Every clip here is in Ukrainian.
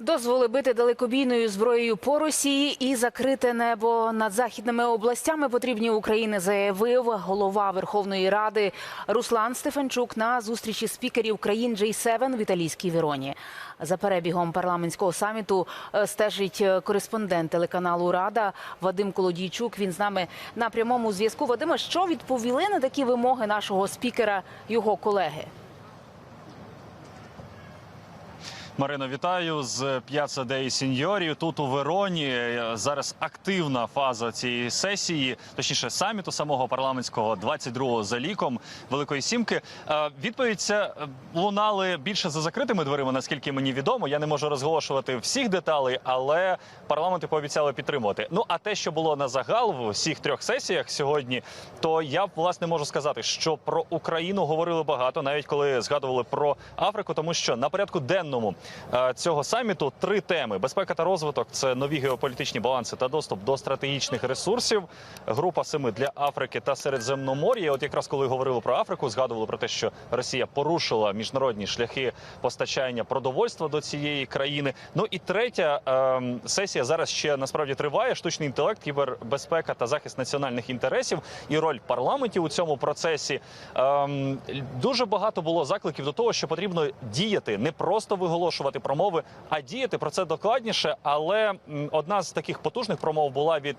Дозволи бити далекобійною зброєю по Росії і закрите небо над західними областями потрібні України, заявив голова Верховної Ради Руслан Стефанчук на зустрічі спікерів країн J7 в італійській Віроні. За перебігом парламентського саміту е, стежить е, кореспондент телеканалу Рада Вадим Колодійчук. Він з нами на прямому зв'язку. Вадиме, що відповіли на такі вимоги нашого спікера його колеги? Марино, вітаю з П'яца Деї Сіньорі. Тут у Вероні Е, зараз активна фаза цієї сесії, точніше саміту самого парламентського 22-го за ліком Великої Сімки. Е, Відповідь ця е, лунали більше за закритими дверима, наскільки мені відомо. Я не можу розголошувати всіх деталей, але парламенти пообіцяли підтримувати. Ну а те, що було на загал в усіх трьох сесіях сьогодні, то я власне можу сказати, що про Україну говорили багато, навіть коли згадували про Африку, тому що на порядку денному цього саміту три теми: безпека та розвиток це нові геополітичні баланси та доступ до стратегічних ресурсів. Група семи для Африки та Середземномор'я. От якраз коли говорили про Африку, згадували про те, що Росія порушила міжнародні шляхи постачання продовольства до цієї країни. Ну і третя ем, сесія зараз ще насправді триває. Штучний інтелект, кібербезпека та захист національних інтересів і роль парламентів у цьому процесі. Ем, дуже багато було закликів до того, що потрібно діяти, не просто виголошувати промови, а діяти про це докладніше. Але одна з таких потужних промов була від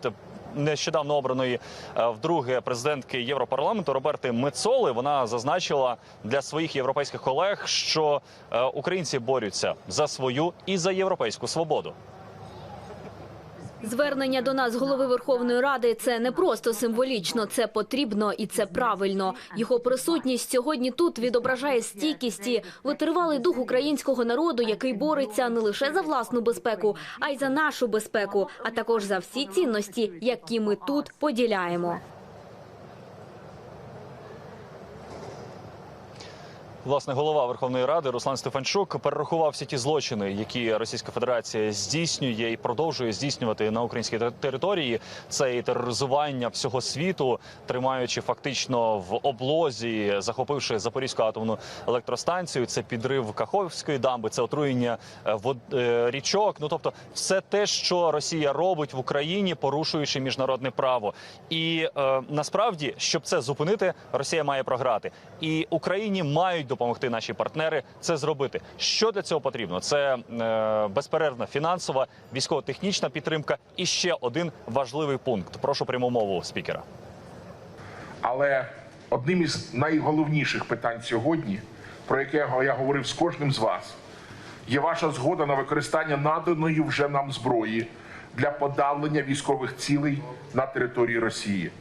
нещодавно обраної е, вдруге президентки Європарламенту Роберти Мецоли. Вона зазначила для своїх європейських колег, що е, українці борються за свою і за європейську свободу. Звернення до нас голови Верховної Ради це не просто символічно, це потрібно і це правильно. Його присутність сьогодні тут відображає стійкість і витривалий дух українського народу, який бореться не лише за власну безпеку, а й за нашу безпеку, а також за всі цінності, які ми тут поділяємо. Власне, голова Верховної Ради Руслан Стефанчук перерахував всі ті злочини, які Російська Федерація здійснює і продовжує здійснювати на українській території. Це і тероризування всього світу, тримаючи фактично в облозі, захопивши Запорізьку атомну електростанцію. Це підрив Каховської дамби, це отруєння е, вод- е, річок. Ну тобто, все те, що Росія робить в Україні, порушуючи міжнародне право. І е, насправді, щоб це зупинити, Росія має програти. І Україні мають допомогти наші партнери це зробити. Що для цього потрібно? Це е, безперервна фінансова, військово-технічна підтримка. І ще один важливий пункт. Прошу пряму мову спікера. Але одним із найголовніших питань сьогодні, про яке я говорив з кожним з вас, є ваша згода на використання наданої вже нам зброї для подавлення військових цілей на території Росії,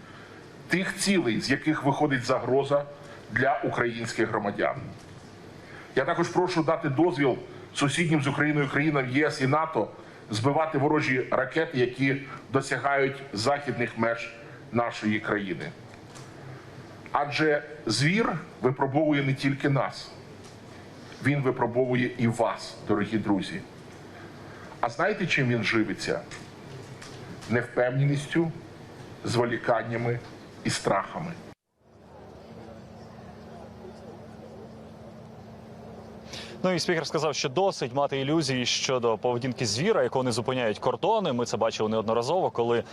тих цілей, з яких виходить загроза для українських громадян. Я також прошу дати дозвіл сусіднім з Україною країнам ЄС і НАТО збивати ворожі ракети, які досягають західних меж нашої країни. Адже звір випробовує не тільки нас, він випробовує і вас, дорогі друзі. А знаєте, чим він живиться? Невпевненістю, зволіканнями і страхами. Ну і спікер сказав, що досить мати ілюзії щодо поведінки звіра, якого не зупиняють кордони. Ми це бачили неодноразово, коли е,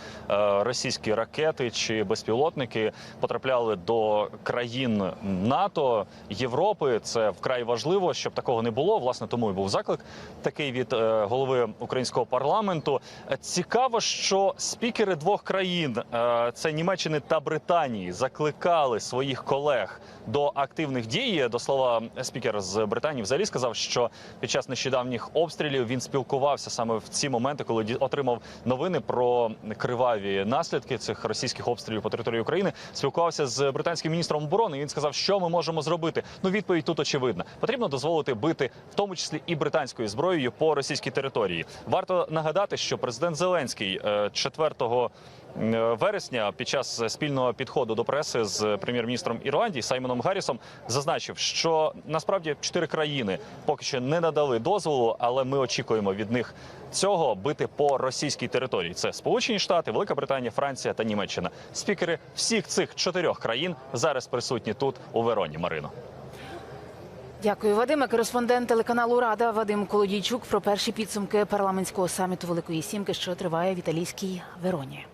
російські ракети чи безпілотники потрапляли до країн НАТО Європи. Це вкрай важливо, щоб такого не було. Власне, тому і був заклик такий від е, голови українського парламенту. Цікаво, що спікери двох країн е, це Німеччини та Британії закликали своїх колег до активних дій. До слова, спікер з Британії взагалі сказав, що під час нещодавніх обстрілів він спілкувався саме в ці моменти, коли отримав новини про криваві наслідки цих російських обстрілів по території України. Спілкувався з британським міністром оборони. і Він сказав, що ми можемо зробити. Ну відповідь тут очевидна. Потрібно дозволити бити, в тому числі і британською зброєю по російській території. Варто нагадати, що президент Зеленський е, 4 Е, вересня під час спільного підходу до преси з прем'єр-міністром Ірландії Саймоном Гаррісом зазначив, що насправді чотири країни поки що не надали дозволу, але ми очікуємо від них цього бити по російській території. Це Сполучені Штати, Велика Британія, Франція та Німеччина. Спікери всіх цих чотирьох країн зараз присутні тут у Вероні. Марино. Дякую, Вадиме. Кореспондент телеканалу Рада Вадим Колодійчук про перші підсумки парламентського саміту Великої Сімки, що триває в італійській Вероні.